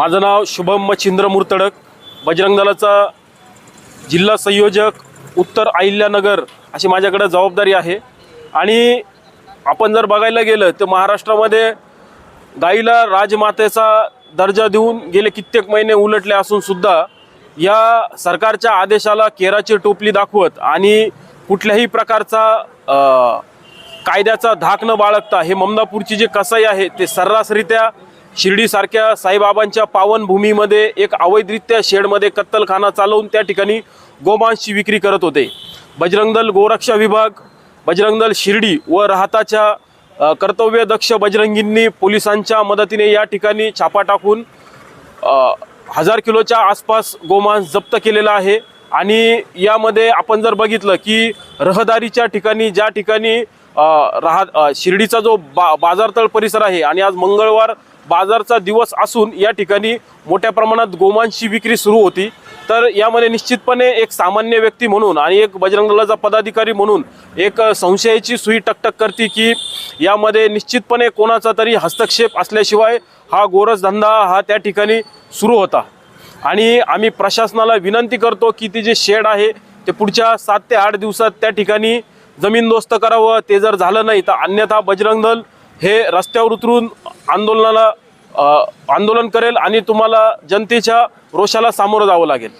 माझं नाव शुभम मच्छिंद्र मुर्तडक. बजरंग दलाचा जिल्हा संयोजक उत्तर अहिल्यानगर अशी माझ्याकडं जबाबदारी आहे. आणि आपण जर बघायला गेलं तर महाराष्ट्रामध्ये गाईला राजमातेचा दर्जा देऊन गेले कित्येक महिने उलटले असूनसुद्धा या सरकारच्या आदेशाला केराची टोपली दाखवत आणि कुठल्याही प्रकारचा कायद्याचा धाक न बाळगता हे ममदापूरची जे कसाई आहे ते सर्रासरित्या शिर्डीसारख्या साईबाबांच्या पावनभूमीमध्ये एक अवैधरित्या शेडमध्ये कत्तलखाना चालवून त्या ठिकाणी गोमांसची विक्री करत होते. बजरंग दल गोरक्षा विभाग बजरंग दल शिर्डी व राहताच्या कर्तव्यदक्ष बजरंगींनी पोलिसांच्या मदतीने या ठिकाणी छापा टाकून हजार किलोच्या आसपास गोमांस जप्त केलेला आहे. आणि यामध्ये आपण जर बघितलं की रहदारीच्या ठिकाणी ज्या ठिकाणी अ, राहा शिर्डीचा जो बा बाजारतळ परिसर आहे आणि आज मंगळवार बाजारचा दिवस असून या ठिकाणी मोठ्या प्रमाणात गोमांची विक्री सुरू होती. तर यामध्ये निश्चितपणे एक सामान्य व्यक्ती म्हणून आणि एक बजरंग दलाचा पदाधिकारी म्हणून एक संशयाची सुई टकटक करते की यामध्ये निश्चितपणे कोणाचा तरी हस्तक्षेप असल्याशिवाय हा गोरसधंदा हा त्या ठिकाणी सुरू होता. आणि आम्ही प्रशासनाला विनंती करतो की ते जे शेड आहे ते पुढच्या सात ते आठ दिवसात त्या ठिकाणी जमीनदोस्त करावं. ते जर झालं नाही तर अन्यथा बजरंग दल हे रस्त्यावर उतरून आंदोलनाला आंदोलन करेल आणि तुम्हाला जनतेच्या रोषाला सामोरं जावं लागेल.